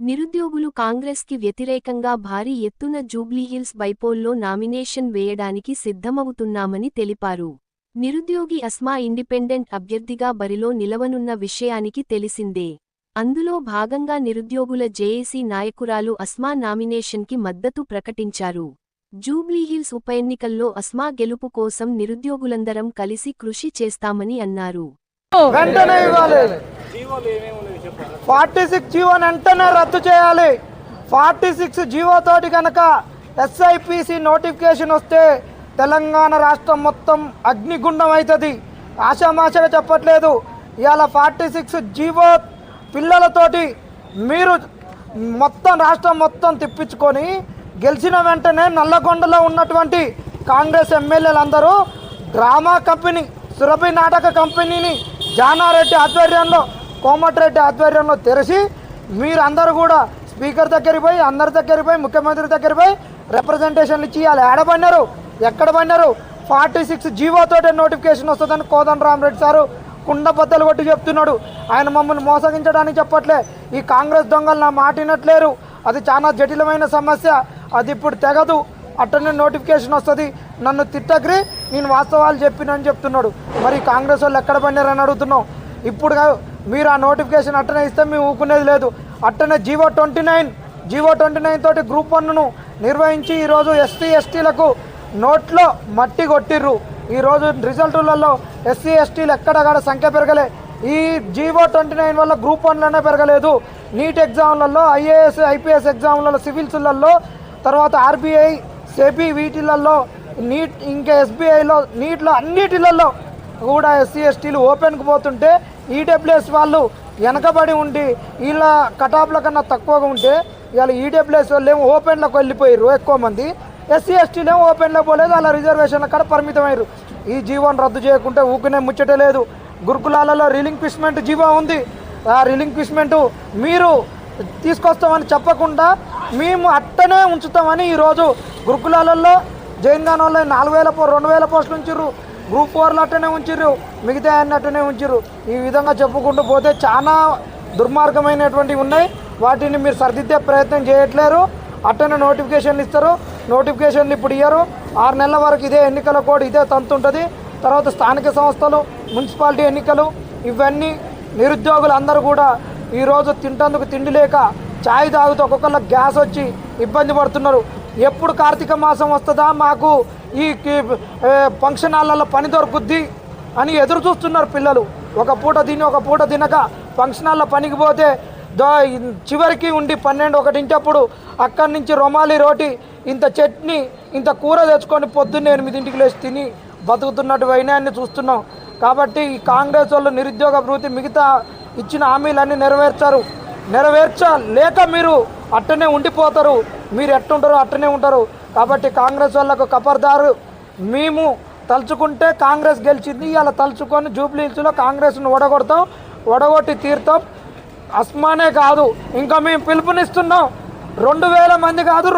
నిరుద్యోగులు కాంగ్రెస్కి వ్యతిరేకంగా భారీ ఎత్తున జూబ్లీహిల్స్ బైపోల్లో నామినేషన్ వేయడానికి సిద్ధమవుతున్నామని తెలిపారు. నిరుద్యోగి అస్మా ఇండిపెండెంట్ అభ్యర్థిగా బరిలో నిలవనున్న విషయానికి తెలిసిందే. అందులో భాగంగా నిరుద్యోగుల జేఏసీ నాయకురాలు అస్మా నామినేషన్కి మద్దతు ప్రకటించారు. జూబ్లీహిల్స్ ఉప ఎన్నికల్లో అస్మా గెలుపు కోసం నిరుద్యోగులందరం కలిసి కృషి చేస్తామని అన్నారు. వెంటనే ఇవ్వాలి. ఫార్టీ సిక్స్ జీవో వెంటనే రద్దు చేయాలి. ఫార్టీ సిక్స్ జీవో తోటి కనుక ఎస్ఐపిసి నోటిఫికేషన్ వస్తే తెలంగాణ రాష్ట్రం మొత్తం అగ్నిగుండం అవుతుంది ఆశామాషగా చెప్పట్లేదు. ఇవాళ ఫార్టీ సిక్స్ జీవో పిల్లలతోటి మీరు మొత్తం రాష్ట్రం మొత్తం తిప్పించుకొని గెలిచిన వెంటనే నల్లగొండలో ఉన్నటువంటి కాంగ్రెస్ ఎమ్మెల్యేలందరూ డ్రామా కంపెనీ సురభి నాటక కంపెనీని జానారెడ్డి ఆధ్వర్యంలో కోమటిరెడ్డి ఆధ్వర్యంలో తెరిచి మీరందరూ కూడా స్పీకర్ దగ్గరికి పోయి అందరి దగ్గరికి పోయి ముఖ్యమంత్రి దగ్గరికి పోయి రిప్రజెంటేషన్లు ఇచ్చి వాళ్ళు ఏడబడినారు ఎక్కడ పడినారు? ఫార్టీ సిక్స్ జీవోతోటే నోటిఫికేషన్ వస్తుందని కోదండ రామరెడ్డి సారు కుండ బద్దలు కొట్టి చెప్తున్నాడు. ఆయన మమ్మల్ని మోసగించడానికి చెప్పట్లే. ఈ కాంగ్రెస్ దొంగలు నా మాటినట్లేరు. అది చాలా జటిలమైన సమస్య. అది ఇప్పుడు తెగదు. అట్టనే నోటిఫికేషన్ వస్తుంది. నన్ను తిట్టగ్రి నేను వాస్తవాలు చెప్పినని చెప్తున్నాడు. మరి కాంగ్రెస్ వాళ్ళు ఎక్కడ పడినారని అడుగుతున్నాం ఇప్పుడు మీరు ఆ నోటిఫికేషన్ అట్టనే ఇస్తే మేము ఊకునేది లేదు. అట్టనే GO twenty nine GO twenty nine తోటి గ్రూప్ వన్ను నిర్వహించి ఈరోజు ఎస్సీ ఎస్టీలకు నోట్లో మట్టి కొట్టిర్రు. ఈరోజు రిజల్టులలో ఎస్సీ ఎస్టీలు ఎక్కడక్కడ సంఖ్య పెరగలే. ఈ జీవో ట్వంటీ నైన్ వల్ల గ్రూప్ వన్లోనే పెరగలేదు. నీట్ ఎగ్జామ్లలో ఐఏఎస్ ఐపీఎస్ ఎగ్జామ్లలో సివిల్స్లలో తర్వాత ఆర్బీఐ సెబీ వీటిలలో నీట్ ఇంకా ఎస్బీఐలో నీట్లో అన్నిటిలలో కూడా ఎస్సీ ఎస్టీలు ఓపెన్కి పోతుంటే ఈడబ్ల్యూఎస్ వాళ్ళు వెనకబడి ఉండి వీళ్ళ కటాప్ల కన్నా తక్కువగా ఉంటే ఇవాళ ఈడబ్ల్యూఎస్ వాళ్ళు ఏమో ఓపెన్లోకి వెళ్ళిపోయారు ఎక్కువ మంది. ఎస్సీ ఎస్టీలు ఏమో ఓపెన్లో పోలేదు అలా రిజర్వేషన్ల కాడ పరిమితమయ్యారు ఈ జీవోని రద్దు చేయకుంటే ఊకునే ముచ్చటే లేదు. గురుకులాలలో రిలింక్విష్మెంట్ జీవో ఉంది. ఆ రిలింక్విష్మెంట్ మీరు తీసుకొస్తామని చెప్పకుండా మేము అట్టనే ఉంచుతామని ఈరోజు గురుకులాలలో జైన్ వాళ్ళు నాలుగు వేల పో రెండు వేల పోస్టులు ఉంచారు గ్రూప్ ఫోర్లు అట్టనే ఉంచిర్రు మిగతా అన్ని అట్టనే ఉంచిర్రు. ఈ విధంగా చెప్పుకుంటూ పోతే చాలా దుర్మార్గమైనటువంటివి ఉన్నాయి. వాటిని మీరు సరిదిద్దే ప్రయత్నం చేయట్లేరు. అట్టనే నోటిఫికేషన్లు ఇస్తారు. నోటిఫికేషన్లు ఇప్పుడు ఇయ్యరు. ఆరు నెలల వరకు ఇదే ఎన్నికల కోడ్ ఇదే తంతు ఉంటుంది. తర్వాత స్థానిక సంస్థలు మున్సిపాలిటీ ఎన్నికలు ఇవన్నీ నిరుద్యోగులు అందరూ కూడా ఈరోజు తింటందుకు తిండి లేక ఛాయ్ తాగుతూ ఒక్కొక్కళ్ళ గ్యాస్ వచ్చి ఇబ్బంది పడుతున్నారు. ఎప్పుడు కార్తీక మాసం వస్తుందా? మాకు ఈ ఫంక్షన్ హాళ్ళల్లో పని దొరుకుద్ది అని ఎదురు చూస్తున్నారు పిల్లలు. ఒక పూట తిని ఒక పూట తినక ఫంక్షన్ హాల్లో పనికి పోతే చివరికి ఉండి పన్నెండు ఒకటింటప్పుడు అక్కడి నుంచి రొమాలి రోటి ఇంత చట్నీ ఇంత కూర తెచ్చుకొని పొద్దున్నే ఎనిమిదింటికి లేచి తిని బతుకుతున్నట్టు వైనాన్ని చూస్తున్నాం. కాబట్టి ఈ కాంగ్రెస్ వాళ్ళు నిరుద్యోగ భృతి మిగతా ఇచ్చిన హామీలన్నీ నెరవేర్చారు. నెరవేర్చలేక మీరు అట్టనే ఉండిపోతారు. మీరు ఎట్టుంటారో అట్టనే ఉంటారు. కాబట్టి కాంగ్రెస్ వాళ్ళకు కపర్దారు మేము తలుచుకుంటే కాంగ్రెస్ గెలిచింది ఇలా తలుచుకొని జూబ్లీహిల్స్లో కాంగ్రెస్ను ఓడగొడతాం ఓడగొట్టి తీరుతాం. అస్మానే కాదు ఇంకా మేము పిలుపునిస్తున్నాం. రెండు వేల మంది కాదు